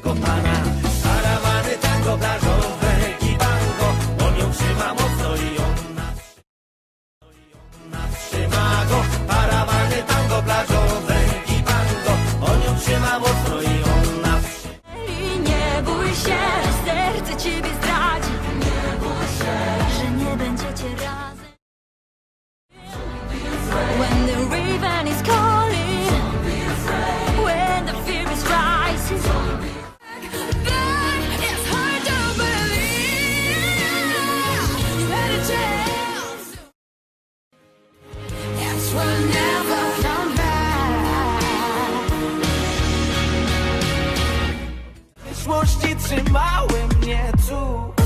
mego pana. Karawany tango plażowe i bango On ją trzyma mocno i on nas trzyma, trzyma go. Karawany tango plażowe złości trzymały mnie tu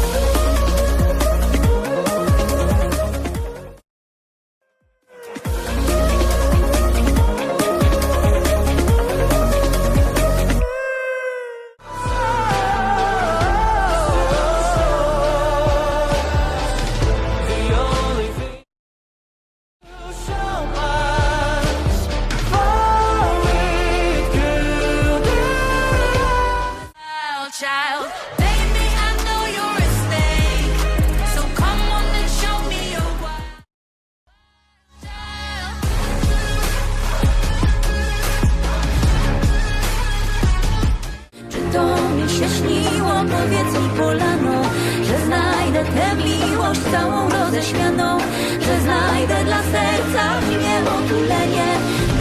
się śniło Powiedz mi polano, że znajdę tę miłość Całą roześmianą, że znajdę dla serca w mnie otulenie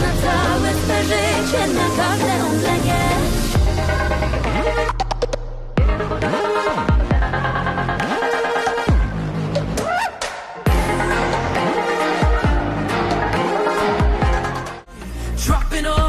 Na całe swe życie, na każde omdlenie. Dropping